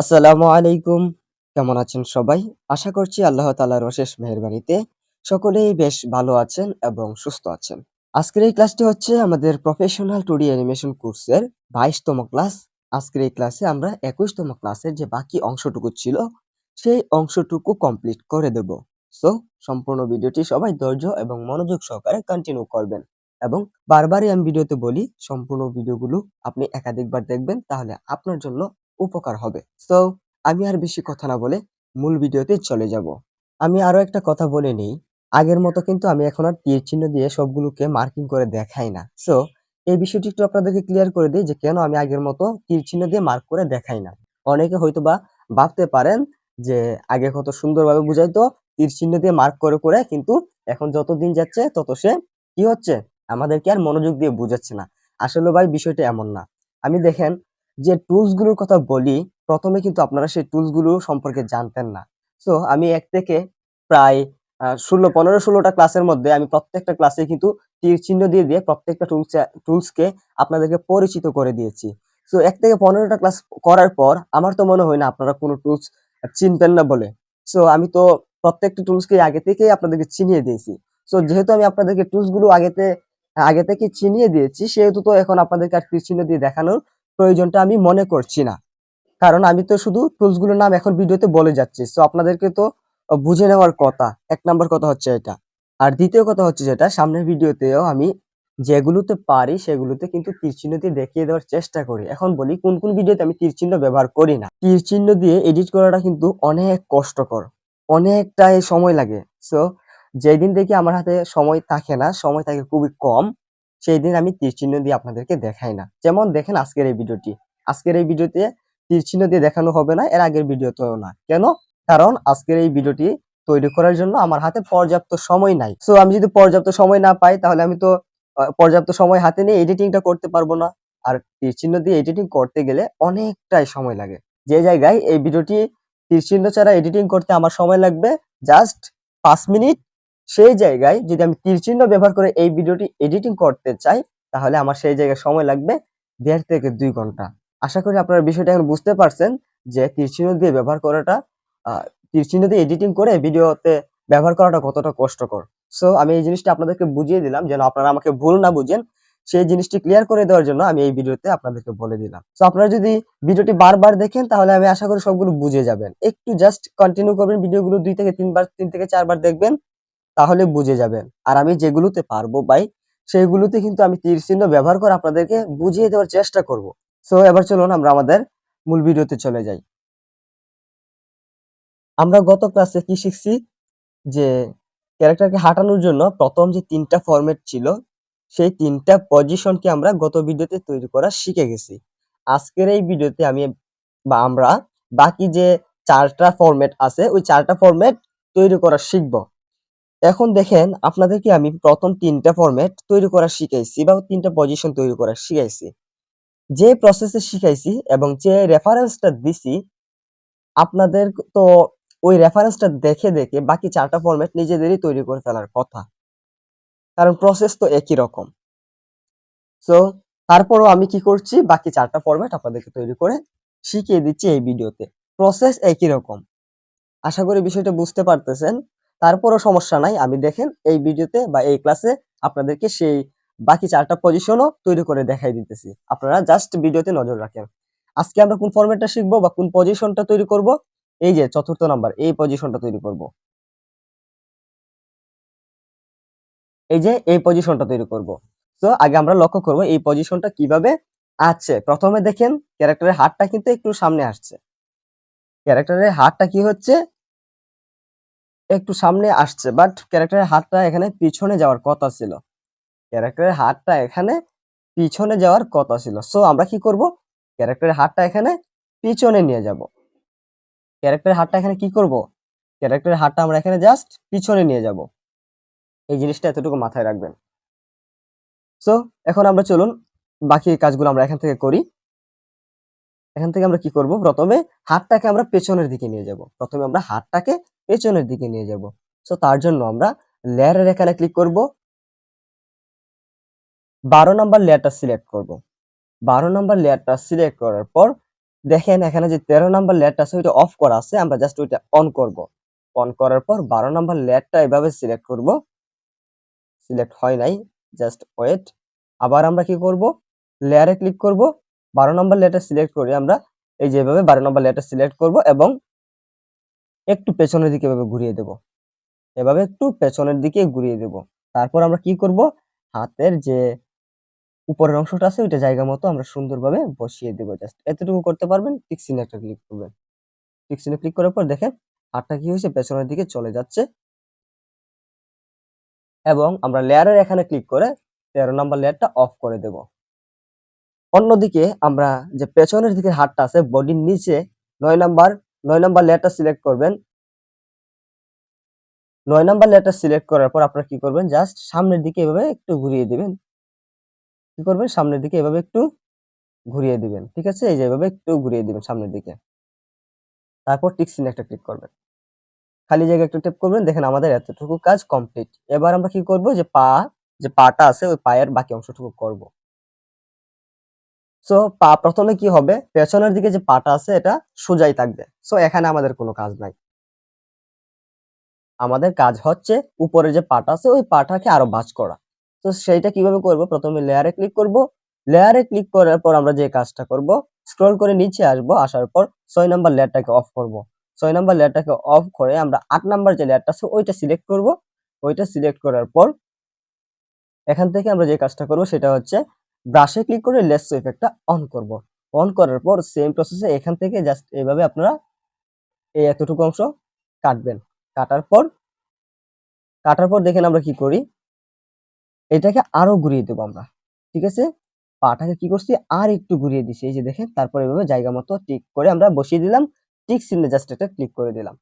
আসসালামু আলাইকুম। কেমন আছেন সবাই? আশা করছি আল্লাহ তালার অশেষ মেহেরবানিতে সকলেই বেশ ভালো আছেন এবং সুস্থ আছেন। আজকের এই ক্লাসটি হচ্ছে আমাদের প্রফেশনাল টুডি অ্যানিমেশন কোর্সের বাইশতম ক্লাস। আজকের এই ক্লাসে আমরা একুশতম ক্লাসের যে বাকি অংশটুকু ছিল, সেই অংশটুকু কমপ্লিট করে দেব। সো সম্পূর্ণ ভিডিওটি সবাই ধৈর্য এবং মনোযোগ সহকারে কন্টিনিউ করবেন এবং বারবারই আমি ভিডিওতে বলি, সম্পূর্ণ ভিডিওগুলো আপনি একাধিকবার দেখবেন, তাহলে আপনার জন্য উপকার হবে। সো আমি আর বেশি কথা না বলে মূল ভিডিওতে চলে যাব। আমি আরও একটা কথা বলে নেই। আগের মতো কিন্তু আমি এখন আর তীর চিহ্ন দিয়ে সবগুলোকে মার্কিং করে দেখাই না। সো এই বিষয়টি একটু আপনাদেরকে ক্লিয়ার করে দিই যে কেন আমি আগের মতো তীর চিহ্ন দিয়ে মার্ক করে দেখাই না। অনেকে হয়তো বা ভাবতে পারেন যে আগে কত সুন্দরভাবে বুঝাইতো, তীর চিহ্ন দিয়ে মার্ক করে করে কিন্তু এখন যত দিন যাচ্ছে তত সে কি হচ্ছে? আমাদেরকে আর মনোযোগ দিয়ে বুঝাচ্ছে না। আসলে ভাই, বিষয়টা এমন না। আমি দেখেন যে টুলসগুলোর কথা বলি, প্রথমে কিন্তু আপনারা সেই টুলসগুলো সম্পর্কে জানতেন না। সো আমি এক থেকে প্রায় ষোলো, পনেরো, ষোলোটা ক্লাসের মধ্যে আমি প্রত্যেকটা ক্লাসে কিন্তু তীর চিহ্ন দিয়ে দিয়ে প্রত্যেকটা টুলস টুলসকে আপনাদেরকে পরিচিত করে দিয়েছি। সো এক থেকে পনেরোটা ক্লাস করার পর আমার তো মনে হয় না আপনারা কোনো টুলস চিনবেন না বলে। সো আমি তো প্রত্যেকটা টুলসকে আগে থেকেই আপনাদেরকে চিনিয়ে দিয়েছি। সো যেহেতু আমি আপনাদেরকে টুলসগুলো আগেতে আগে থেকে চিনিয়ে দিয়েছি, সেহেতু তো এখন আপনাদেরকে আর তীর চিহ্ন দিয়ে দেখানোর প্রয়োজনটা আমি মনে করছি না। কারণ আমি তো শুধু টুলসগুলোর নাম এখন ভিডিওতে বলে যাচ্ছি। সো আপনাদেরকে তো বুঝে নেওয়ার কথা। এক নম্বর কথা হচ্ছে এটা। আর দ্বিতীয় কথা হচ্ছে যেটা, সামনের ভিডিওতেও আমি যেগুলোতে পারি, সেগুলোতে কিন্তু তীরচিহ্ন দিয়ে দেখিয়ে দেওয়ার চেষ্টা করি। এখন বলি, কোন কোন ভিডিওতে আমি তীরচিহ্ন ব্যবহার করি না? তীরচিহ্ন দিয়ে এডিট করাটা কিন্তু অনেক কষ্টকর। অনেকটাই সময় লাগে। সো যেদিন দেখি আমার হাতে সময় থাকে না, সময় থাকে খুবই কম। সেই দিন আমি তীরচিহ্ন দিয়ে আপনাদেরকে দেখাই না। যেমন দেখেন আজকের এই ভিডিওটি। আজকের এই ভিডিওতে তীরচিহ্ন দিয়ে দেখানো হবে না, এর আগের ভিডিওতেও না। কেন? কারণ আজকের এই ভিডিওটি তৈরি করার জন্য আমার হাতে পর্যাপ্ত সময় নাই। সো আমি যদি পর্যাপ্ত সময় না পাই, তাহলে আমি তো পর্যাপ্ত সময় হাতে নিয়ে এডিটিংটা করতে পারব না। আর তীরচিহ্ন দিয়ে এডিটিং করতে গেলে অনেকটাই সময় লাগে। যে জায়গায় এই ভিডিওটি তীরচিহ্ন ছাড়া এডিটিং করতে আমার সময় লাগবে জাস্ট পাঁচ মিনিট সেই জায়গায় যদি আমি তীরচিহ্ন ব্যবহার করে এই ভিডিওটি এডিটিং করতে চাই, তাহলে আমার সেই জায়গায় সময় লাগবে দেড় থেকে দুই ঘণ্টা। আশা করি আপনারা বিষয়টা এখন বুঝতে পারছেন যে তীরচিহ্ন দিয়ে ব্যবহার করাটা তীরচিহ্ন দিয়ে এডিটিং করে ভিডিওতে ব্যবহার করাটা কতটা কষ্টকর। সো আমি এই জিনিসটা আপনাদেরকে বুঝিয়ে দিলাম যেন আপনারা আমাকে ভুল না বুঝেন। সেই জিনিসটি ক্লিয়ার করে দেওয়ার জন্য আমি এই ভিডিওতে আপনাদেরকে বলে দিলাম। সো আপনারা যদি ভিডিওটি বারবার দেখেন, তাহলে আমি আশা করি সবগুলো বুঝে যাবেন। একটু জাস্ট কন্টিনিউ করবেন, ভিডিওগুলো দুই থেকে তিনবার, তিন থেকে চারবার দেখবেন। তাহলে বুঝে যাবেন। আর আমি যেগুলোতে পারব ভাই, সেইগুলোতে কিন্তু আমি তীর চিহ্ন ব্যবহার করে আপনাদেরকে বুঝিয়ে দেওয়ার চেষ্টা করব। সো এবার চলুন আমরা আমাদের মূল ভিডিওতে চলে যাই। আমরা গত ক্লাসে কি শিখছি? যে ক্যারেক্টারকে হাঁটানোর জন্য প্রথম যে তিনটা ফরম্যাট ছিল, সেই তিনটা পজিশনকে আমরা গত ভিডিওতে তৈরি করা শিখে গেছি। আজকের এই ভিডিওতে আমি বা আমরা বাকি যে চারটা ফরম্যাট আছে, ওই চারটা ফরম্যাট তৈরি করা শিখব। এখন দেখেন আপনাদেরকে আমি প্রথম তিনটা ফরম্যাট তৈরি করা শিখাইছি বা তিনটা পজিশন তৈরি করা শিখাইছি। যে প্রসেসে শিখাইছি এবং যে রেফারেন্সটা দিছি, আপনাদের তো ওই রেফারেন্সটা দেখে দেখে বাকি চারটা ফরম্যাট নিজেদেরই তৈরি করে ফেলার কথা। কারণ প্রসেস তো একই রকম। সো তারপরও আমি কি করছি, বাকি চারটা ফরম্যাট আপনাদেরকে তৈরি করে শিখিয়ে দিচ্ছি এই ভিডিওতে। প্রসেস একই রকম। আশা করি বিষয়টা বুঝতে পারতেছেন। তারপরও সমস্যা নাই। আমি দেখেন এই ভিডিওতে বা এই ক্লাসে আপনাদেরকে সেই বাকি চারটা পজিশনও তৈরি করে দেখাই দিতেছি। আপনারা জাস্ট ভিডিওতে নজর রাখেন। আজকে আমরা কোন ফরম্যাটটা শিখব বা কোন পজিশনটা তৈরি করব? এই যে চতুর্থ নাম্বার এই পজিশনটা তৈরি করব। এই যে এই পজিশনটা তৈরি করব। তো আগে আমরা লক্ষ্য করব এই পজিশনটা কীভাবে আছে। প্রথমে দেখেন ক্যারেক্টারের হাতটা কিন্তু একটু সামনে আসছে। ক্যারেক্টারের হাতটা কি হচ্ছে? একটু সামনে আসছে বাট ক্যারেক্টারের হাতটা এখানে পিছনে যাওয়ার কথা ছিল। ক্যারেক্টারের হাতটা এখানে পিছনে যাওয়ার কথা ছিল। সো আমরা কি করব? ক্যারেক্টারের হাতটা এখানে পিছনে নিয়ে যাব। ক্যারেক্টারের হাতটা এখানে কি করব? ক্যারেক্টারের হাতটা আমরা এখানে জাস্ট পিছনে নিয়ে যাব। এই জিনিসটা এতটুকু মাথায় রাখবেন। সো এখন আমরা চলুন, বাকি কাজগুলো আমরা এখান থেকে করি। এখান থেকে আমরা কি করব? প্রথমে হাতটাকে আমরা পেছনের দিকে নিয়ে যাব। প্রথমে আমরা হাতটাকে পেছনের দিকে নিয়ে যাব। সো তার জন্য আমরা লেয়ারের এখানে ক্লিক করব। বারো নাম্বার লেয়ারটা সিলেক্ট করব। বারো নাম্বার লেয়ারটা সিলেক্ট করার পর দেখেন এখানে যে তেরো নাম্বার লেয়ারটা আছে, ওইটা অফ করা আছে, আমরা জাস্ট ওইটা অন করব। অন করার পর বারো নাম্বার লেয়ারটা এভাবে সিলেক্ট করব। সিলেক্ট হয় নাই জাস্ট ওয়েট আবার আমরা কি করব? লেয়ারে ক্লিক করব। বারো নম্বর লেয়ারটা সিলেক্ট করে আমরা এই যেভাবে বারো নম্বর লেয়ারটা সিলেক্ট করব এবং একটু পেছনের দিকে এভাবে ঘুরিয়ে দেব। এভাবে একটু পেছনের দিকে ঘুরিয়ে দেব। তারপর আমরা কি করব? হাতের যে উপরের অংশটা আছে, ওইটা জায়গা মতো আমরা সুন্দরভাবে বসিয়ে দেবো। জাস্ট এতটুকু করতে পারবেন টিকসিনে একটা ক্লিক করবেন। টিকসিনে ক্লিক করার পর দেখেন, হাতটা কি হয়েছে? পেছনের দিকে চলে যাচ্ছে। এবং আমরা লেয়ারের এখানে ক্লিক করে তেরো নাম্বার লেয়ারটা অফ করে দেব। অন্যদিকে আমরা যে পেছনের দিকে হাতটা আছে, বডির নিচে নয় নাম্বার নয় নাম্বার লেটার সিলেক্ট করবেন। নয় নাম্বার লেটার সিলেক্ট করার পর আপনারা কি করবেন? জাস্ট সামনের দিকে এভাবে একটু ঘুরিয়ে দিবেন। কি করবেন? সামনের দিকে এভাবে একটু ঘুরিয়ে দিবেন, ঠিক আছে? এই যে এভাবে একটু ঘুরিয়ে দিবেন সামনের দিকে। তারপর টিক সিনে একটা ক্লিক করবেন। খালি জায়গায় একটা টেপ করবেন, দেখেন আমাদের এতটুকু কাজ কমপ্লিট এবার আমরা কি করব? যে পা, যে পাটা আছে, ওই পায়ের বাকি অংশটুকু করব। সো পা প্রথমে কি হবে? পেছনের দিকে যে পাটা আছে, এটা সোজাই থাকবে। সো এখানে আমাদের কোনো কাজ নাই। আমাদের কাজ হচ্ছে উপরে যে পাটা আছে, ওই পাটাকে আরও ভাঁজ করা। তো সেইটা কীভাবে করব? প্রথমে লেয়ারে ক্লিক করব। লেয়ারে ক্লিক করার পর আমরা যে কাজটা করব স্ক্রল করে নিচে আসব, আসার পর ছয় নাম্বার লেয়ারটাকে অফ করব। ছয় নাম্বার লেয়ারটাকে অফ করে আমরা আট নাম্বার যে লেয়ারটা আছে, ওইটা সিলেক্ট করব। ওইটা সিলেক্ট করার পর এখান থেকে আমরা যে কাজটা করব, সেটা হচ্ছে ব্রাশে ক্লিক করে লেস ইফেক্টটা অন করব। অন করার পর সেম প্রসেসে এখান থেকে জাস্ট এভাবে আপনারা এই এতটুকু অংশ কাটবেন। কাটার পর কাটার পর দেখেন আমরা কি করি? এটাকে আরও ঘুরিয়ে দেবো আমরা। ঠিক আছে? পাটাকে কি করছি? আর একটু ঘুরিয়ে দিছি। এই যে দেখেন, তারপর এভাবে জায়গা মতো টিক করে আমরা বসিয়ে দিলাম। টিক সিনে জাস্ট এটা ক্লিক করে দিলাম।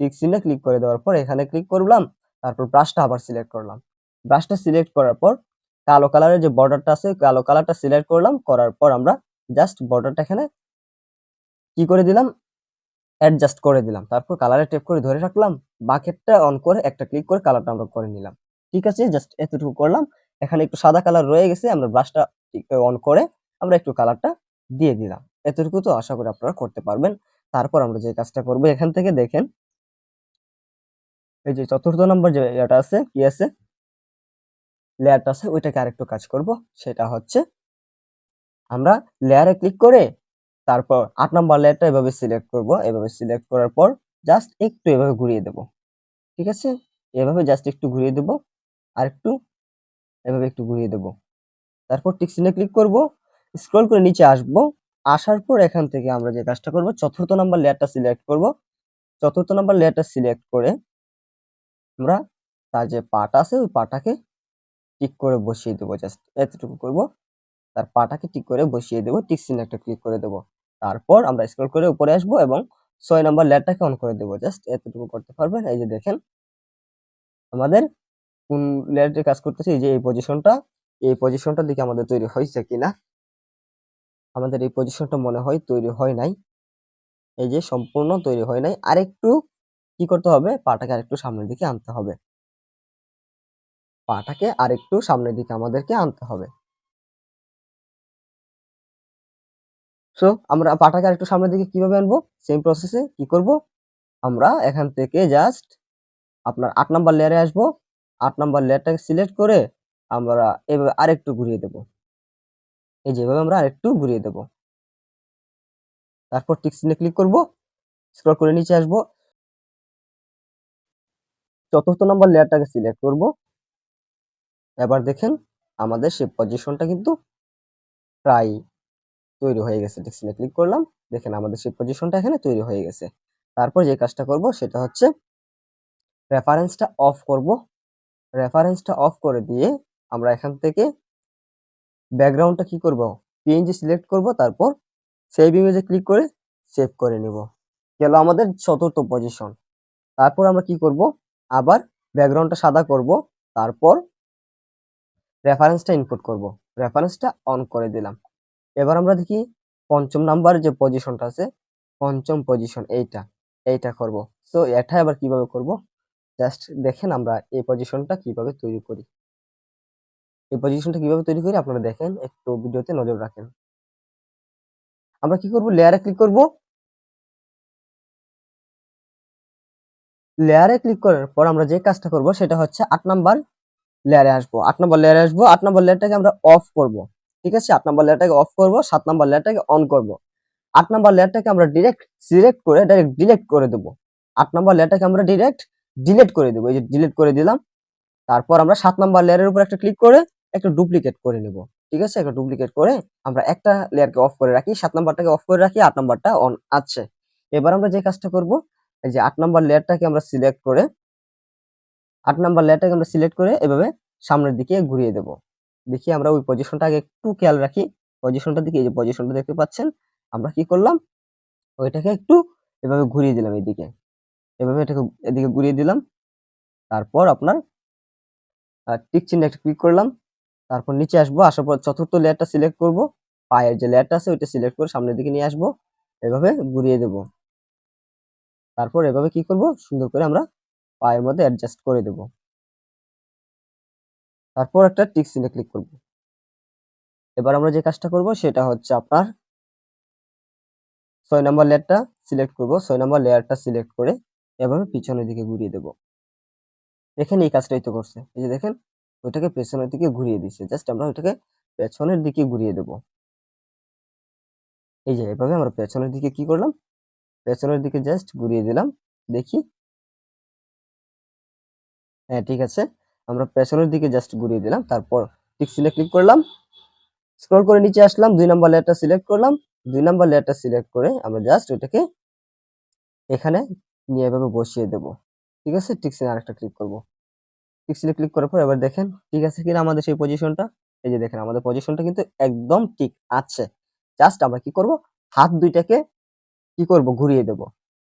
টিক সিনে ক্লিক করে দেওয়ার পর এখানে ক্লিক করলাম। তারপর ব্রাশটা আবার সিলেক্ট করলাম। ব্রাশটা সিলেক্ট করার পর কালো কালারের যে বর্ডারটা আছে, কালো কালারটা সিলেক্ট করলাম, করার পর আমরা জাস্ট বর্ডারটা এখানে কি করে দিলাম? অ্যাডজাস্ট করে দিলাম। তারপর কালারে টেপ করে ধরে রাখলাম বাকেটটা অন করে একটা ক্লিক করে কালারটা আমরা করে নিলাম। ঠিক আছে জাস্ট এতটুকু করলাম। এখানে একটু সাদা কালার রয়ে গেছে, আমরা ব্রাশটা অন করে আমরা একটু কালারটা দিয়ে দিলাম। এতটুকু তো আশা করি আপনারা করতে পারবেন। তারপর আমরা যে কাজটা করব, এখান থেকে দেখেন, এই যে চতুর্থ নম্বর যে এটা আছে, কি আছে? লেয়ারটা আছে, ওইটাকে আরেকটু কাজ করব, সেটা হচ্ছে আমরা লেয়ারে ক্লিক করে তারপর আট নম্বর লেয়ারটা এভাবে সিলেক্ট করব, এভাবে সিলেক্ট করার পর জাস্ট একটু এভাবে ঘুরিয়ে দেব, ঠিক আছে? এভাবে জাস্ট একটু ঘুরিয়ে দেব আর একটু এভাবে একটু ঘুরিয়ে দেব। তারপর টিকসিনে ক্লিক করব স্ক্রল করে নিচে আসব, আসার পর এখান থেকে আমরা যে কাজটা করব, চতুর্থ নম্বর লেয়ারটা সিলেক্ট করব। চতুর্থ নম্বর লেয়ারটা সিলেক্ট করে আমরা তার যে পাটা আছে, ওই পাটাকে টিক করে বসিয়ে দেবো জাস্ট এতটুকু করব। তার পাটাকে টিক করে বসিয়ে দেবো টিক সিনে একটা ক্লিক করে দেবো। তারপর আমরা স্ক্রল করে উপরে আসব এবং ছয় নম্বর লেয়ারটাকে অন করে দেবো। জাস্ট এতটুকু করতে পারবেন। এই যে দেখেন, আমাদের কোন লেয়ারটি কাজ করতেছে যে এই পজিশনটা এই পজিশনটার দিকে আমাদের তৈরি হয়েছে কিনা? আমাদের এই পজিশনটা মনে হয় তৈরি হয় নাই। এই যে সম্পূর্ণ তৈরি হয় নাই। আরেকটু কি করতে হবে? পাটাকে আরেকটু সামনের দিকে আনতে হবে। পাটাকে আরেকটু সামনের দিকে আমাদেরকে আনতে হবে। সো আমরা পাটাকে আরেকটু সামনের দিকে কীভাবে আনব? সেম প্রসেসে কি করব? আমরা এখান থেকে জাস্ট আপনার আট নাম্বার লেয়ারে আসব। আট নাম্বার লেয়ারটাকে সিলেক্ট করে আমরা এভাবে আরেকটু ঘুরিয়ে দেব। এই যেভাবে আমরা আরেকটু ঘুরিয়ে দেব। তারপর টিক সিনে ক্লিক করব। স্ক্রল করে নিচে আসব। চতুর্থ নম্বর লেয়ারটাকে সিলেক্ট করব। এবার দেখেন আমাদের সেই পজিশনটা কিন্তু প্রায় তৈরি হয়ে গেছে। টেক্সিনে ক্লিক করলাম, দেখেন আমাদের সেই পজিশনটা এখানে তৈরি হয়ে গেছে। তারপর যে কাজটা করব সেটা হচ্ছে রেফারেন্সটা অফ করব। রেফারেন্সটা অফ করে দিয়ে আমরা এখান থেকে ব্যাকগ্রাউন্ডটা কি করব? পিএনজি সিলেক্ট করব, তারপর সেভ ইমেজে ক্লিক করে সেভ করে নিব। গেল আমাদের চতুর্থ পজিশন তারপর আমরা কি করব? আবার ব্যাকগ্রাউন্ডটা সাদা করব, তারপর রেফারেন্সটা ইনপুট করব। রেফারেন্সটা অন করে দিলাম। এবার আমরা দেখি পঞ্চম নাম্বার যে পজিশনটা আছে, পঞ্চম পজিশন এইটা এইটা করব। সো এটা আবার কীভাবে করব? জাস্ট দেখেন আমরা এই পজিশনটা কীভাবে তৈরি করি। এই পজিশনটা কীভাবে তৈরি করি? আপনারা দেখেন, একটু ভিডিওতে নজর রাখেন। আমরা কি করব? লেয়ারে ক্লিক করব। লেয়ারে ক্লিক করার পর আমরা যে কাজটা করব, সেটা হচ্ছে আট নাম্বার লেয়ারে আসব। আট নম্বর লেয়ারে আসব। আট নাম্বার লেয়ারটাকে আমরা অফ করব। ঠিক আছে? আট নম্বর লেয়ারটাকে অফ করব। সাত নম্বর লেয়ারটাকে অন করব। আট নম্বর লেয়ারটাকে আমরা ডিরেক্ট সিলেক্ট করে ডাইরেক্ট ডিলিট করে দেবো। আট নম্বর লেয়ারটাকে আমরা ডিরেক্ট ডিলিট করে দেবো। এই যে ডিলিট করে দিলাম। তারপর আমরা সাত নম্বর লেয়ারের উপর একটা ক্লিক করে একটা ডুপ্লিকেট করে নেব। ঠিক আছে? একটা ডুপ্লিকেট করে আমরা একটা লেয়ারকে অফ করে রাখি। সাত নম্বরটাকে অফ করে রাখি। আট নম্বরটা অন আছে। এবার আমরা যে কাজটা করব, এই যে আট নম্বর লেয়ারটাকে আমরা সিলেক্ট করে আট নাম্বার লেয়ারটাকে আমরা সিলেক্ট করে এভাবে সামনের দিকে ঘুরিয়ে দেব। দেখি আমরা ওই পজিশনটা আগে একটু খেয়াল রাখি। পজিশনটা দিকে, এই যে পজিশনটা দেখতে পাচ্ছেন, আমরা কি করলাম? ওইটাকে একটু এভাবে ঘুরিয়ে দিলাম এইদিকে এভাবে এটাকে এদিকে ঘুরিয়ে দিলাম। তারপর আপনার টিক চিহ্নে একটা ক্লিক করলাম। তারপর নিচে আসব, আসার পর চতুর্থ লেয়ারটা সিলেক্ট করব। পায়ের যে লেয়ারটা আছে, ওইটা সিলেক্ট করে সামনের দিকে নিয়ে আসব। এভাবে ঘুরিয়ে দেব। তারপর এভাবে কি করব? সুন্দর করে আমরা পায়ের মধ্যে অ্যাডজাস্ট করে দেব। তারপর একটা টিক চিহ্নে ক্লিক করব। এবার আমরা যে কাজটা করব সেটা হচ্ছে আপনার ছয় নম্বর লেয়ারটা সিলেক্ট করব। ছয় নম্বর লেয়ারটা সিলেক্ট করে এভাবে পিছনের দিকে ঘুরিয়ে দেব। দেখেন এই কাজটাই তো করছে। এই যে দেখেন, ওইটাকে পেছনের দিকে ঘুরিয়ে দিচ্ছে জাস্ট আমরা ওইটাকে পেছনের দিকে ঘুরিয়ে দেব। এই যে এভাবে আমরা পেছনের দিকে কি করলাম? পেছনের দিকে জাস্ট ঘুরিয়ে দিলাম। দেখি হ্যাঁ ঠিক আছে। আমরা পেছনের দিকে জাস্ট ঘুরিয়ে দিলাম, তারপর টিক সিলে ক্লিক করলাম। স্ক্রল করে নিচে আসলাম, দুই নাম্বার লেয়ারটা সিলেক্ট করলাম। দুই নাম্বার লেয়ারটা সিলেক্ট করে আমরা জাস্ট ওইটাকে এখানে নিয়ে এভাবে বসিয়ে দেব। ঠিক আছে? টিক সিনে আরেকটা ক্লিক করব। টিক সিলে ক্লিক করার পর এবার দেখেন, ঠিক আছে কিনা আমাদের সেই পজিশনটা এই যে দেখেন, আমাদের পজিশনটা কিন্তু একদম ঠিক আছে। জাস্ট আমরা কি করব? হাত দুইটাকে কি করব? ঘুরিয়ে দেব।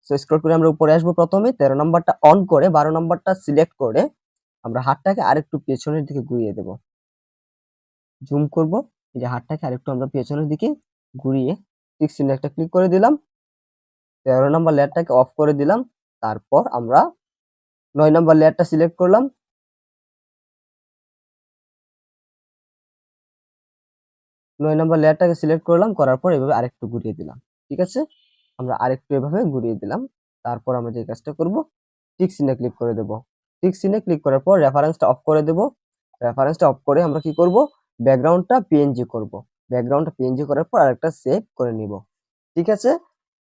সো স্ক্রল করে আমরা উপরে আসব প্রথমে। তেরো নাম্বারটা অন করে, বারো নাম্বারটা সিলেক্ট করে আমরা হাতটাকে আরেকটু পেছনের দিকে ঘুরিয়ে দেব। জুম করব, এই যে হাতটাকে আরেকটু আমরা পেছনের দিকে ঘুরিয়ে ঠিক একটা ক্লিক করে দিলাম। তেরো নাম্বার লেয়ারটাকে অফ করে দিলাম। তারপর আমরা নয় নাম্বার লেয়ারটা সিলেক্ট করলাম। নয় নাম্বার লেয়ারটাকে সিলেক্ট করলাম, করার পর এভাবে আরেকটু ঘুরিয়ে দিলাম। ঠিক আছে? আমরা আরেকটু এভাবে ঘুরিয়ে দিলাম। তারপর আমরা যে কাজটা করব টিক সিনে ক্লিক করে দেব। টিক সিনে ক্লিক করার পর রেফারেন্সটা অফ করে দেব। রেফারেন্সটা অফ করে আমরা কি করব? ব্যাকগ্রাউন্ডটা পিএনজি করব। ব্যাকগ্রাউন্ডটা পিএনজি করার পর আরেকটা সেভ করে নিব। ঠিক আছে?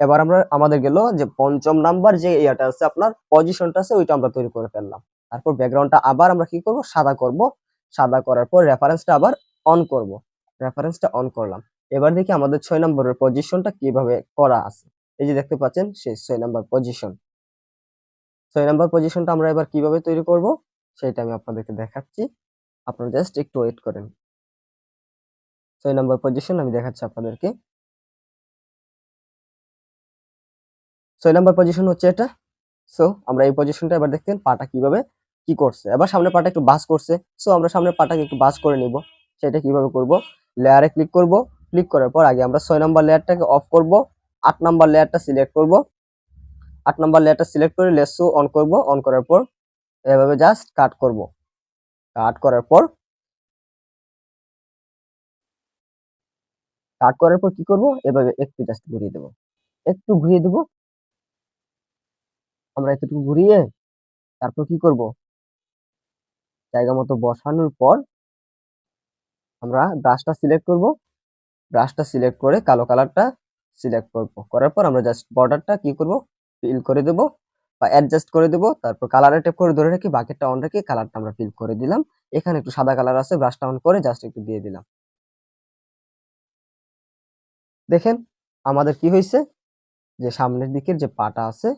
এবার আমরা, আমাদের গেল যে পঞ্চম নাম্বার যে ইয়াটা আছে আপনার পজিশনটা আছে, ওইটা আমরা তৈরি করে ফেললাম। তারপর ব্যাকগ্রাউন্ডটা আবার আমরা কি করব? সাদা করব। সাদা করার পর রেফারেন্সটা আবার অন করব। রেফারেন্সটা অন করলাম। এবার দেখি আমাদের ছয় নম্বরের পজিশনটা কীভাবে করা আছে। এই যে দেখতে পাচ্ছেন, সেই ছয় নম্বর পজিশন ছয় নাম্বার পজিশনটা আমরা এবার কীভাবে তৈরি করব, সেটা আমি আপনাদেরকে দেখাচ্ছি। আপনারা জাস্ট একটু ওয়েট করেন। ছয় নম্বর পজিশন আমি দেখাচ্ছি আপনাদেরকে। ছয় নাম্বার পজিশন হচ্ছে এটা। সো আমরা এই পজিশনটা এবার দেখতেন, পাটা কীভাবে কি করছে। এবার সামনে পাটা একটু বাস করছে। সো আমরা সামনে পাটাকে একটু বাস করে নিব। সেটা কীভাবে করব? লেয়ারে ক্লিক করব। ক্লিক করার পর আগে আমরা ছয় নাম্বার লেয়ারটাকে অফ করব, আট নাম্বার লেয়ারটা সিলেক্ট করব। আট নাম্বার লেয়ারটা সিলেক্ট করে লেসু অন করব। অন করার পর এভাবে জাস্ট কাট করব। কাট করার পর কাট করার পর কি করব? এভাবে একটু জাস্ট ঘুরিয়ে দেব। একটু ঘুরিয়ে দেব। আমরা এতটুকু ঘুরিয়ে তারপর কি করব? জায়গা মতো বসানোর পর আমরা ব্রাশটা সিলেক্ট করব। ব্রাশটা সিলেক্ট করে কালো কালারটা সিলেক্ট করব। করার পর আমরা জাস্ট বর্ডারটা কি করব? ফিল করে দেব বা অ্যাডজাস্ট করে দেব। তারপর কালারে টেপ করে ধরে রাখি বাকেটটা অন রেখে কালারটা আমরা ফিল করে দিলাম। এখানে একটু সাদা কালার আছে ব্রাশটা অন করে জাস্ট একটু দিয়ে দিলাম। দেখেন আমাদের কি হয়েছে? যে সামনের দিকের যে পাটা আছে,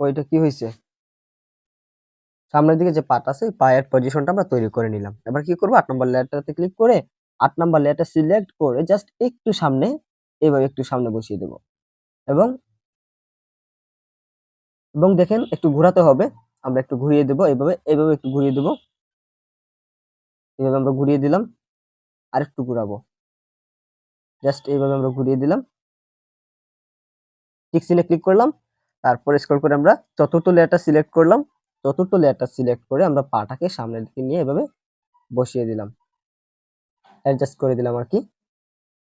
ওইটা কি হয়েছে? সামনের দিকে যে পাট আছে পায়ের পজিশনটা আমরা তৈরি করে নিলাম। এবার কি করব? আট নম্বর লেয়ারটাতে ক্লিক করে আট নম্বর লেটার সিলেক্ট করে জাস্ট একটু সামনে, এভাবে একটু সামনে বসিয়ে দেব। এবং এবং দেখেন একটু ঘোরাতে হবে, আমরা একটু ঘুরিয়ে দেব, এভাবে এভাবে একটু ঘুরিয়ে দেব। এভাবে আমরা ঘুরিয়ে দিলাম আর একটু ঘুরাবো। জাস্ট এইভাবে আমরা ঘুরিয়ে দিলাম। ঠিক সিনে ক্লিক করলাম, তারপরে স্ক্রল করে আমরা চতুর্থ লেয়ারটা সিলেক্ট করলাম। চতুর্থ লেয়ারটা সিলেক্ট করে আমরা পাটাকে সামনের দিকে নিয়ে এভাবে বসিয়ে দিলাম। অ্যাডজাস্ট করে দিলাম আর কি।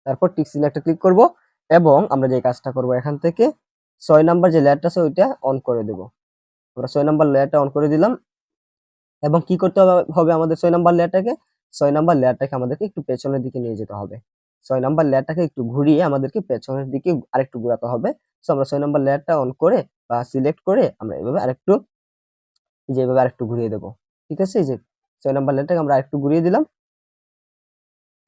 তারপর টিক সিনে একটা ক্লিক করব এবং আমরা যে কাজটা করব এখান থেকে ছয় নাম্বার যে লেয়ারটা আছে ওইটা অন করে দেব। আমরা ছয় নাম্বার লেয়ারটা অন করে দিলাম এবং কি করতে হবে- আমাদের ছয় নাম্বার লেয়ারটাকে ছয় নাম্বার লেয়ারটাকে আমাদেরকে একটু পেছনের দিকে নিয়ে যেতে হবে। ছয় নাম্বার লেয়ারটাকে একটু ঘুরিয়ে আমাদেরকে পেছনের দিকে আরেকটু ঘোরাতে হবে। সো আমরা ছয় নাম্বার লেয়ারটা অন করে বা সিলেক্ট করে আমরা এভাবে আরেকটু এই যে এভাবে আরেকটু ঘুরিয়ে দেবো। ঠিক আছে? এই যে ছয় নাম্বার লেয়ারটাকে আমরা আরেকটু ঘুরিয়ে দিলাম।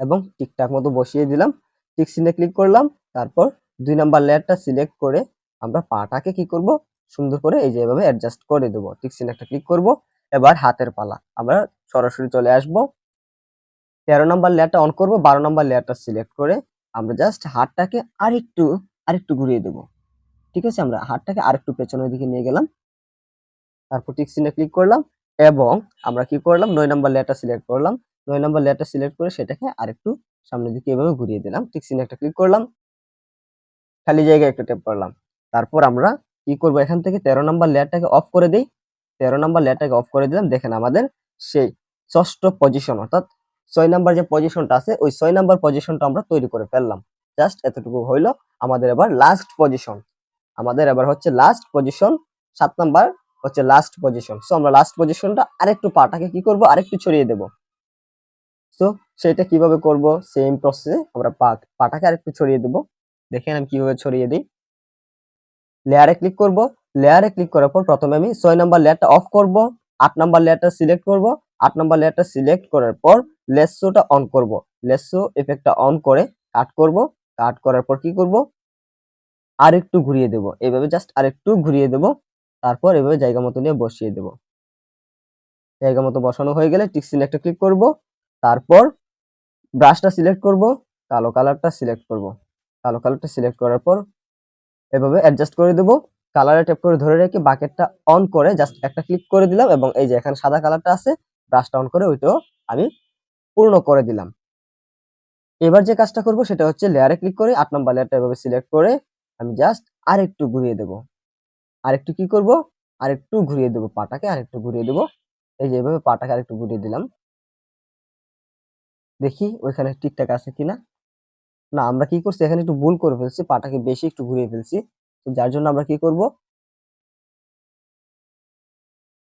এবং ঠিকঠাক মতো বসিয়ে দিলাম। টিক সিনে ক্লিক করলাম, তারপর দুই নাম্বার লেয়ারটা সিলেক্ট করে আমরা পাটাকে কি করব? সুন্দর করে এই যে এভাবে অ্যাডজাস্ট করে দেবো। টিক সিনে একটা ক্লিক করব, এবার হাতের পালা। আমরা সরাসরি চলে আসব। তেরো নাম্বার লেয়ারটা অন করব, বারো নাম্বার লেয়ারটা সিলেক্ট করে আমরা জাস্ট হাতটাকে আরেকটু আরেকটু ঘুরিয়ে দেব। ঠিক আছে? আমরা হাতটাকে আরেকটু পেছনের দিকে নিয়ে গেলাম। তারপর টিক সিনে ক্লিক করলাম এবং আমরা কি করলাম? নয় নাম্বার লেয়ারটা সিলেক্ট করলাম। নয় নাম্বার লেয়ারটা সিলেক্ট করে সেটাকে আরেকটু সামনের দিকে এভাবে ঘুরিয়ে দিলাম। ঠিক সিনে একটা ক্লিক করলাম। খালি জায়গায় একটা ট্যাপ করলাম। তারপর আমরা কি করব? এখান থেকে তেরো নাম্বার লেয়ারটাকে অফ করে দিই। তেরো নাম্বার লেয়ারটাকে অফ করে দিলাম। দেখেন আমাদের সেই ষষ্ঠ পজিশন অর্থাৎ ছয় নাম্বার যে পজিশনটা আছে, ওই ছয় নাম্বার পজিশনটা আমরা তৈরি করে ফেললাম। জাস্ট এতটুকু হইল আমাদের এবার লাস্ট পজিশন আমাদের এবার হচ্ছে লাস্ট পজিশন সাত নাম্বার হচ্ছে লাস্ট পজিশন সো আমরা লাস্ট পজিশনটা আরেকটু পাটাকে কি করব? আরেকটু ছড়িয়ে দেব। সো সেটা কীভাবে করব? সেম প্রসেসে আমরা পাটাকে আরেকটু ছড়িয়ে দেব। দেখেন আমি কীভাবে ছড়িয়ে দিই। লেয়ারে ক্লিক করব। লেয়ারে ক্লিক করার পর প্রথমে আমি ছয় নাম্বার লেয়ারটা অফ করব, আট নাম্বার লেয়ারটা সিলেক্ট করব, আট নাম্বার লেয়ারটা সিলেক্ট করার পর লেসোটা অন করব। লেসো এফেক্টটা অন করে কাট করব। কাট করার পর কি করব? আরেকটু ঘুরিয়ে দেব। এইভাবে জাস্ট আর একটু ঘুরিয়ে দেব। তারপর এভাবে জায়গা মতো নিয়ে বসিয়ে দেব। জায়গা মতো বসানো হয়ে গেলে টিক সিলেক্টে ক্লিক করব। তারপর ব্রাশটা সিলেক্ট করব, কালো কালারটা সিলেক্ট করব। কালো কালারটা সিলেক্ট করার পর এভাবে অ্যাডজাস্ট করে দেব। কালারে ট্যাপ করে ধরে রেখে বাকেটটা অন করে জাস্ট একটা ক্লিক করে দিলাম এবং এই যে এখানে সাদা কালারটা আছে ব্রাশটা অন করে ওইটাও আমি পূর্ণ করে দিলাম। এবার যে কাজটা করব সেটা হচ্ছে লেয়ারে ক্লিক করে আট নাম্বার লেয়ারটা এভাবে সিলেক্ট করে আমি জাস্ট আরেকটু ঘুরিয়ে দেব। আরেকটু কি করব? আরেকটু ঘুরিয়ে দেব পাটাকে, আরেকটু ঘুরিয়ে দেব। এই যে এভাবে পাটাকে আরেকটু ঘুরিয়ে দিলাম। দেখি ওইখানে ঠিকঠাক আছে কিনা। না, আমরা কি করছি? এখানে একটু ভুল করে ফেলছি, পাটাকে বেশি একটু ঘুরিয়ে ফেলছি। তো যার জন্য আমরা কি করব?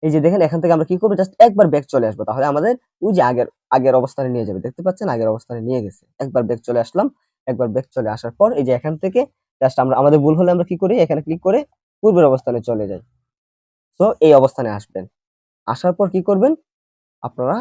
এই যে দেখেন, এখান থেকে আমরা কি করব? জাস্ট একবার ব্যাক চলে আসব। তাহলে আমাদের ওই যে আগের আগের অবস্থানে নিয়ে যাবে। দেখতে পাচ্ছেন? আগের অবস্থানে নিয়ে গেছে। একবার ব্যাক চলে আসলাম। একবার ব্যাক চলে আসার পর এই যে এখান থেকে জাস্ট আমরা, আমাদের ভুল হলে আমরা কি করি? এখানে ক্লিক করে পূর্বের অবস্থানে চলে যাই। তো এই অবস্থানে আসবেন। আসার পর কি করবেন? আপনারা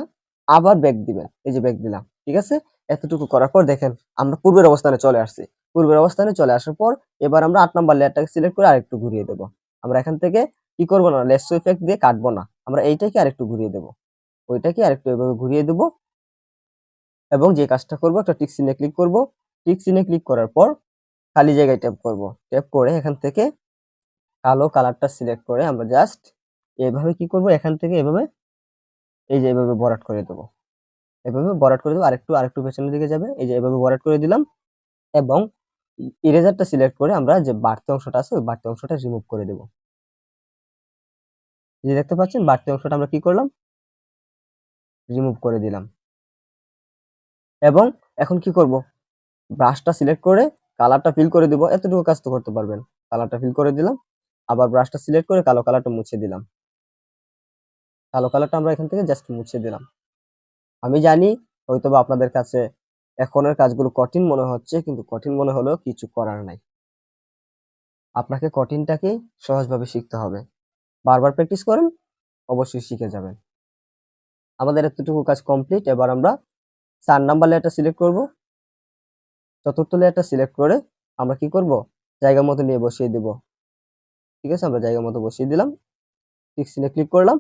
আবার ব্যাগ দিবেন। এই যে ব্যাগ দিলাম। ঠিক আছে? এতটুকু করার পর দেখেন, আমরা পূর্বের অবস্থানে চলে আসছি। পূর্বের অবস্থানে চলে আসার পর এবার আমরা আট নাম্বার লেয়ারটাকে সিলেক্ট করে আরেকটু ঘুরিয়ে দেবো। আমরা এখান থেকে কি করব না লেসো ইফেক্ট দিয়ে কাটবো না। আমরা এইটাকে আরেকটু ঘুরিয়ে দেবো। ওইটাকে আরেকটু এভাবে ঘুরিয়ে দেবো এবং যে কাজটা করব, একটা টিক সিনে ক্লিক করব। টিক সিনে ক্লিক করার পর খালি জায়গায় ট্যাপ করব। ট্যাপ করে এখান থেকে কালো কালারটা সিলেক্ট করে আমরা জাস্ট এভাবে কি করব? এখান থেকে এভাবে, এই যে এভাবে বরাট করে দেবো। এভাবে বরাট করে দেবো, আরেকটু আরেকটু পেছনের দিকে যাবে। এই যে এভাবে বরাট করে দিলাম এবং ইরেজারটা সিলেক্ট করে আমরা যে বাড়তি অংশটা আছে, ওই বাড়তি অংশটা রিমুভ করে দেব। যে দেখতে পাচ্ছেন, বাড়তি অংশটা আমরা কি করলাম? রিমুভ করে দিলাম। এবং এখন কি করব? ব্রাশটা সিলেক্ট করে কালারটা ফিল করে দিব। এতটুকু কাজ তো করতে পারবেন। কালারটা ফিল করে দিলাম, আবার ব্রাশটা সিলেক্ট করে কালো কালারটা মুছে দিলাম। কালো কালারটা আমরা এখান থেকে জাস্ট মুছে দিলাম। আমি জানি, হয়তোবা আপনাদের কাছে এখনের কাজগুলো কঠিন মনে হচ্ছে, কিন্তু কঠিন মনে হলেও কিছু করার নাই। আপনাকে কঠিনটাকে সহজভাবে শিখতে হবে। বারবার প্র্যাকটিস করেন, অবশ্যই শিখে যাবেন। আমাদের এতটুকু কাজ কমপ্লিট, এবার আমরা চার নাম্বার লেয়ারটা সিলেক্ট করব। চতুর্থ লেয়ারটা সিলেক্ট করে আমরা কি করব? জায়গা মতো নিয়ে বসিয়ে দেব। ঠিক আছে, আমরা জায়গা মতো বসিয়ে দিলাম। সিনে ক্লিক করলাম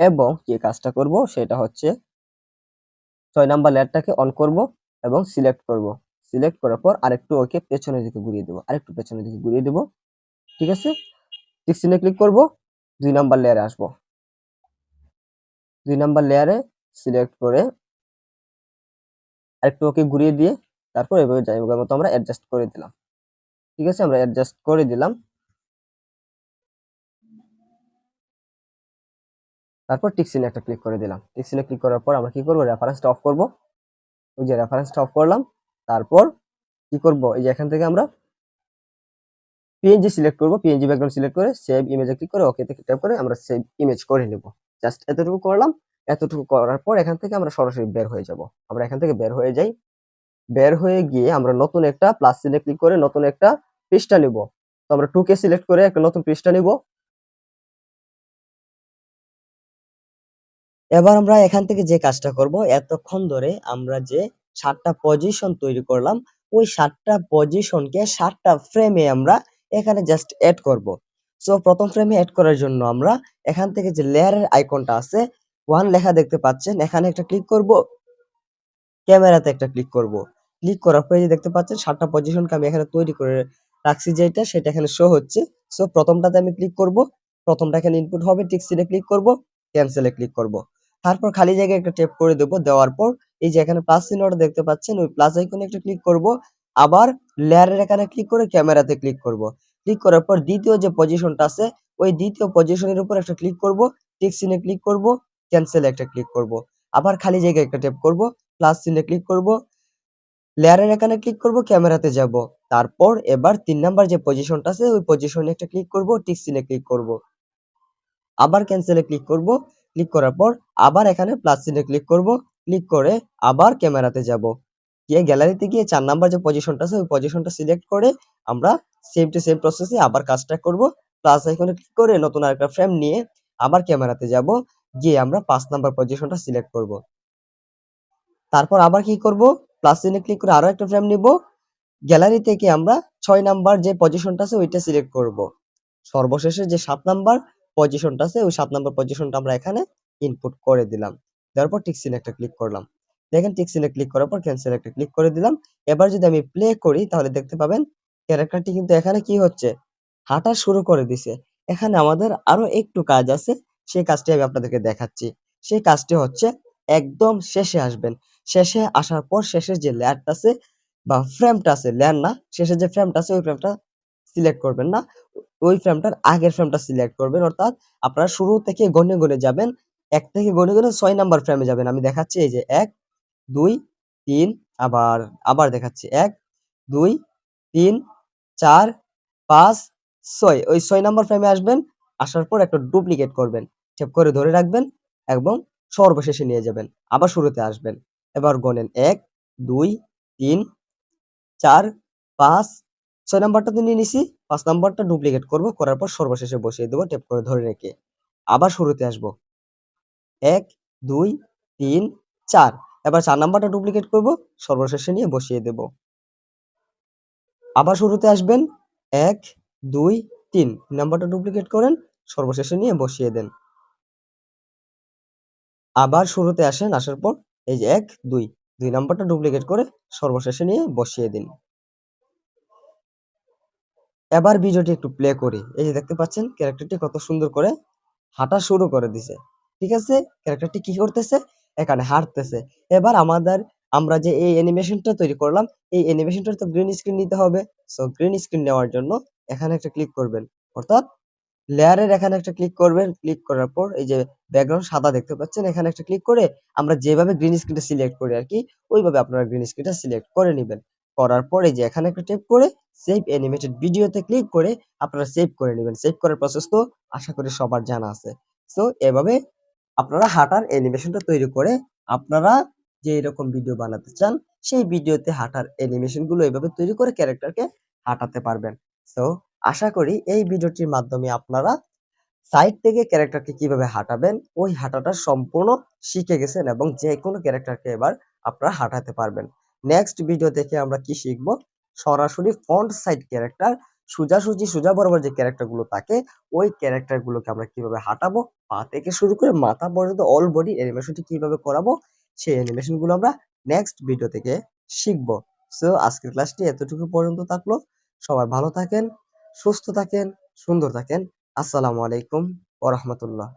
এবং যে কাজটা করব সেটা হচ্ছে ছয় নাম্বার লেয়ারটাকে অন করব এবং সিলেক্ট করব। সিলেক্ট করার পর আরেকটু ওকে পেছনের দিকে ঘুরিয়ে দেবো, আরেকটু পেছনের দিকে ঘুরিয়ে দেবো, ঠিক আছে? সিনে ক্লিক করব, দুই নাম্বার লেয়ারে আসব। দুই নাম্বার লেয়ারে সিলেক্ট করে আরেকটু ওকে ঘুরিয়ে দিয়ে তারপর এভাবে জায়গার মতো আমরা অ্যাডজাস্ট করে দিলাম। ঠিক আছে? আমরা অ্যাডজাস্ট করে দিলাম। তারপর টিকসিনে একটা ক্লিক করে দিলাম। টিকসিনে ক্লিক করার পর আমরা কি করব? রেফারেন্সটা অফ করব। ওই যে রেফারেন্সটা অফ করলাম। তারপর কি করব? এই যে এখান থেকে আমরা পিএনজি সিলেক্ট করব। পিএনজি ব্যাকগ্রাউন্ড সিলেক্ট করে সেভ ইমেজে ক্লিক করে ওকেতে ট্যাপ করে আমরা সেভ ইমেজ করে নেব। জাস্ট এতটুকু করলাম। এতটুকু করার পর এখান থেকে আমরা সরাসরি বের হয়ে যাব। আমরা এখান থেকে বের হয়ে যাই। বের হয়ে গিয়ে আমরা নতুন একটা প্লাস চিহ্নে ক্লিক করে নতুন একটা পৃষ্ঠা নিব। তো আমরা টুকে সিলেক্ট করে একটা নতুন পৃষ্ঠা নিব। এবার আমরা এখান থেকে যে কাজটা করব, এতক্ষণ ধরে আমরা যে সাতটা পজিশন তৈরি করলাম, ওই সাতটা পজিশনকে সাতটা ফ্রেমে আমরা এখানে জাস্ট অ্যাড করব। সো প্রথম ফ্রেমে অ্যাড করার জন্য আমরা এখান থেকে যে লেয়ারের আইকনটা আছে ওয়ান লেখা দেখতে পাচ্ছেন, এখানে একটা ক্লিক করব ক্যামেরাতে একটা ক্লিক করব। ক্লিক করার পরে যে দেখতে পাচ্ছেন, সাতটা পজিশনকে আমি এখানে তৈরি করে রাখছি যেটা, সেটা এখানে শো হচ্ছে। সো প্রথমটাতে আমি ক্লিক করব, প্রথমটা এখানে ইনপুট হবে টিকসিনে ক্লিক করব ক্যান্সেলে ক্লিক করব। তারপর খালি জায়গায় একটা ট্যাপ করে দেবো, দেওয়ার পর এই যে এখানে প্লাস চিহ্নটা দেখতে পাচ্ছেন, ওই প্লাস আইকনে একটা ক্লিক করব, আবার লেয়ারের এখানে ক্লিক করে ক্যামেরাতে ক্লিক করব। ক্লিক করার পর দ্বিতীয় যে পজিশনটা আছে, ওই দ্বিতীয় পজিশনের উপর একটা ক্লিক করব টিক চিহ্নে ক্লিক করব ক্যান্সেলে একটা ক্লিক করব। আবার খালি জায়গায় একটা ট্যাপ করব প্লাস চিহ্নে ক্লিক করব লেয়ারের এখানে ক্লিক করব ক্যামেরাতে যাব। তারপর এবার তিন নাম্বার যে পজিশনটা আছে, ওই পজিশনে একটা ক্লিক করব টিক চিহ্নে ক্লিক করব। আবার ক্যান্সেলে ক্লিক করব ক্লিক করার পর আবার এখানে প্লাস চিহ্নে ক্লিক করব। ক্লিক করে আবার ক্যামেরাতে যাব। গিয়ে গ্যালারিতে গিয়ে চার নাম্বার যে পজিশনটা আছে, ওই পজিশনটা সিলেক্ট করে আমরা সেম টু সেম প্রসেসে আবার কাজটা করব। প্লাস আইকনে ক্লিক করে নতুন আরেকটা ফ্রেম নিয়ে আবার ক্যামেরাতে যাব। গিয়ে আমরা পাঁচ নাম্বার পজিশনটা সিলেক্ট করব। তারপর আবার কি করব? প্লাস চিহ্নে ক্লিক করে আরও একটা ফ্রেম নিব। গ্যালারি থেকে আমরা ছয় নাম্বার যে পজিশনটা আছে, ওইটা সিলেক্ট করব। সর্বশেষে যে সাত নাম্বার পজিশনটা আছে, ওই সাত নাম্বার পজিশনটা আমরা এখানে ইনপুট করে দিলাম। দেওয়ার পর টিক একটা ক্লিক করলাম। দেখেন টিক চিহ্নে ক্লিক করার পর ক্যান্সেল একটা ক্লিক করে দিলাম। এবার যদি আমি প্লে করি, তাহলে দেখতে পাবেন ক্যারেক্টারটি কিন্তু এখানে কি হচ্ছে? হাঁটা শুরু করে দিছে। এখানে আমাদের আরও একটু কাজ আছে, সেই কাজটি আমি আপনাদেরকে দেখাচ্ছি। সেই কাজটি হচ্ছে একদম শেষে আসবেন। শেষে আসার পর শেষের যে লেয়ারটা আছে বা ফ্রেমটা আছে লেয়ার না, শেষের যে ফ্রেমটা আছে, ওই ফ্রেমটা সিলেক্ট করবেন না। ওই ফ্রেমটার আগের ফ্রেমটা সিলেক্ট করবেন, অর্থাৎ আপনারা শুরু থেকে গনে গনে যাবেন, এক থেকে গনে গনে ছয় নাম্বার ফ্রেমে যাবেন। আমি দেখাচ্ছি এই যে এক, দুই, তিন, আবার আবার দেখাচ্ছি। এক, দুই, তিন, চার, পাঁচ, ছয়। ওই ছয় নাম্বার ফ্রেমে আসবেন, আসার পর একটা ডুপ্লিকেট করবেন। চেপ করে ধরে রাখবেন এবং সর্বশেষে নিয়ে যাবেন। আবার শুরুতে আসবেন। এবার গনেন এক, দুই, তিন, চার, পাঁচ, ছয় নাম্বারটা তো নিয়ে নিছি। পাঁচ নাম্বারটা ডুপ্লিকেট করব, করার পর সর্বশেষে বসিয়ে দেবো টেপ করে ধরে রেখে। আবার শুরুতে আসব। এক, দুই, তিন, চার। এবার চার নাম্বারটা ডুপ্লিকেট করব, সর্বশেষে নিয়ে বসিয়ে দেব। আবার শুরুতে আসবেন। এক, দুই, তিন। নাম্বারটা ডুপ্লিকেট করেন, সর্বশেষে নিয়ে বসিয়ে দেন। আবার শুরুতে আসেন, আসার পর এই যে এক, দুই দুই নাম্বারটা ডুপ্লিকেট করে সর্বশেষে নিয়ে বসিয়ে দিন। এবার ভিডিওটি একটু প্লে করি। এই যে দেখতে পাচ্ছেন ক্যারেক্টারটি কত সুন্দর করে হাঁটা শুরু করে দিছে। ঠিক আছে? ক্যারেক্টারটি কি করতেছে? এখানে হাঁটতেছে। এবার আমাদের, আমরা যে এই অ্যানিমেশনটা তৈরি করলাম, এই অ্যানিমেশনটা তো গ্রিন স্ক্রিন নিতে হবে। সো গ্রিন স্ক্রিন নেওয়ার জন্য এখানে একটা ক্লিক করবেন। অর্থাৎ লেয়ারের এখানে একটা ক্লিক করবেন। ক্লিক করার পর এই যে ব্যাকগ্রাউন্ড সাদা দেখতে পাচ্ছেন, এখানে একটা ক্লিক করে আমরা যেভাবে গ্রিন স্ক্রিনটা সিলেক্ট করি আর কি, ওইভাবে আপনারা গ্রিন স্ক্রিনটা সিলেক্ট করে নেবেন। করার পরে যে এখানে একটা টেপ করে সেভ অ্যানিমেটেড ভিডিওতে ক্লিক করে আপনারা সেভ করে নেবেন। সেভ করার প্রসেস তো আশা করি সবার জানা আছে। সো এভাবে আপনারা হাঁটার অ্যানিমেশনটা তৈরি করে আপনারা যে এরকম ভিডিও বানাতে চান, সেই ভিডিওতে হাঁটার অ্যানিমেশনগুলো এভাবে তৈরি করে ক্যারেক্টারকে হাঁটাতে পারবেন। সো আশা করি এই ভিডিওটির মাধ্যমে আপনারা সাইড থেকে ক্যারেক্টারকে কীভাবে হাঁটাবেন, ওই হাঁটাটা সম্পূর্ণ শিখে গেছেন এবং যে কোনো ক্যারেক্টারকে এবার আপনারা হাঁটাতে পারবেন। নেক্সট ভিডিও থেকে আমরা কি শিখব? সরাসরি ফ্রন্ট সাইড ক্যারেক্টার সোজাসুজি, সোজা বরাবর যে ক্যারেক্টারগুলো থাকে, ওই ক্যারেক্টার গুলোকে আমরা কীভাবে হাঁটাবো? পা থেকে শুরু করে মাথা পর্যন্ত অল বডি অ্যানিমেশনটি কীভাবে করাবো? সেই অ্যানিমেশনগুলো আমরা নেক্সট ভিডিও থেকে শিখব। সো আজকের ক্লাসটি এতটুকু পর্যন্ত থাকল। সবাই ভালো থাকেন, সুস্থ থাকেন, সুন্দর থাকেন। আসসালামু আলাইকুম ওরহমতুল্লাহ